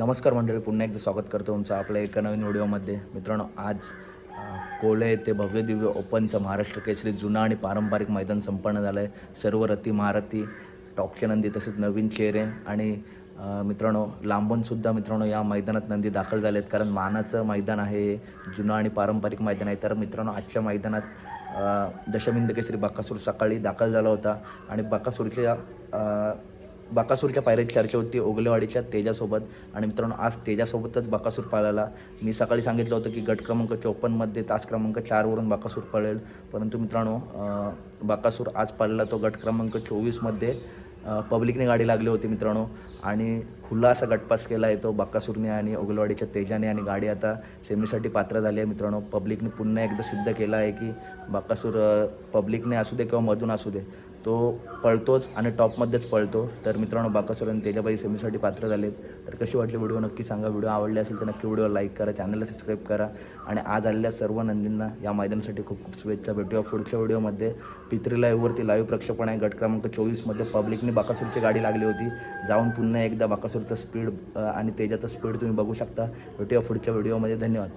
नमस्कार मंडळी पुन्हा एकदा स्वागत करतो तुमचं आपल्या एका नवीन व्हिडिओमध्ये. मित्रांनो आज कोळे येथे भव्य दिव्य ओपनचं महाराष्ट्र केसरी जुना आणि पारंपरिक मैदान संपन्न झालं आहे सर्व रती महारथी टॉपचे नंदी तसेच नवीन चेहरे आणि मित्रांनो लांबूनसुद्धा मित्रांनो या मैदानात नंदी दाखल झाले आहेत कारण मानाचं मैदान आहे हे जुनं आणि पारंपरिक मैदान आहे. तर मित्रांनो आजच्या मैदानात दशमिंद केसरी बाकासूर सकाळी दाखल झाला होता. आणि बाकासूरच्या बाकासूरच्या पायऱ्याची चर्चा होती ओगलेवाडीच्या तेजासोबत आणि मित्रांनो आज तेजासोबतच बाकासूर पळाला. मी सकाळी सांगितलं होतं की गट क्रमांक चोपन्नमध्ये तास क्रमांक चारवरून बाकासूर पळेल. परंतु मित्रांनो बाकासूर आज पळला तो गट क्रमांक चोवीसमध्ये. पब्लिकने गाडी लागली होती मित्रांनो. आणि खुला असा गटपास केला आहे तो बाकासूरने आणि ओगलवाडीच्या तेजाने आणि गाडी आता सेमीसाठी पात्र झाली आहे. मित्रांनो पब्लिकने पुन्हा एकदा सिद्ध केलं आहे की बाक्कासूर पब्लिकने असू दे किंवा मधून असू दे तो पळतोच आणि टॉपमध्येच पळतो. तर मित्रांनो बाकासूर आणि त्याच्याबाई सेमीसाठी पात्र झालेत तर कशी वाटली व्हिडिओ? नक्की सांगा. व्हिडिओ आवडले असेल तर नक्की व्हिडिओ लाईक करा चॅनलला सबस्क्राईब करा. आणि आज आलेल्या सर्व नंदींना या मैदानासाठी खूप खूप शुभेच्छा. भेटूया पुढच्या व्हिडिओमध्ये. पित्री लाईव्हवरती लाईव्ह प्रक्षेपण आहे. गट क्रमांक चोवीसमध्ये पब्लिकने बाकासूरची गाडी लागली होती. जाऊन पुन्हा एकदा बाकासूर बाकासूरचं स्पीड आणि तेजाचं स्पीड तुम्ही बघू शकता. भेटूया पुढच्या व्हिडिओमध्ये धन्यवाद.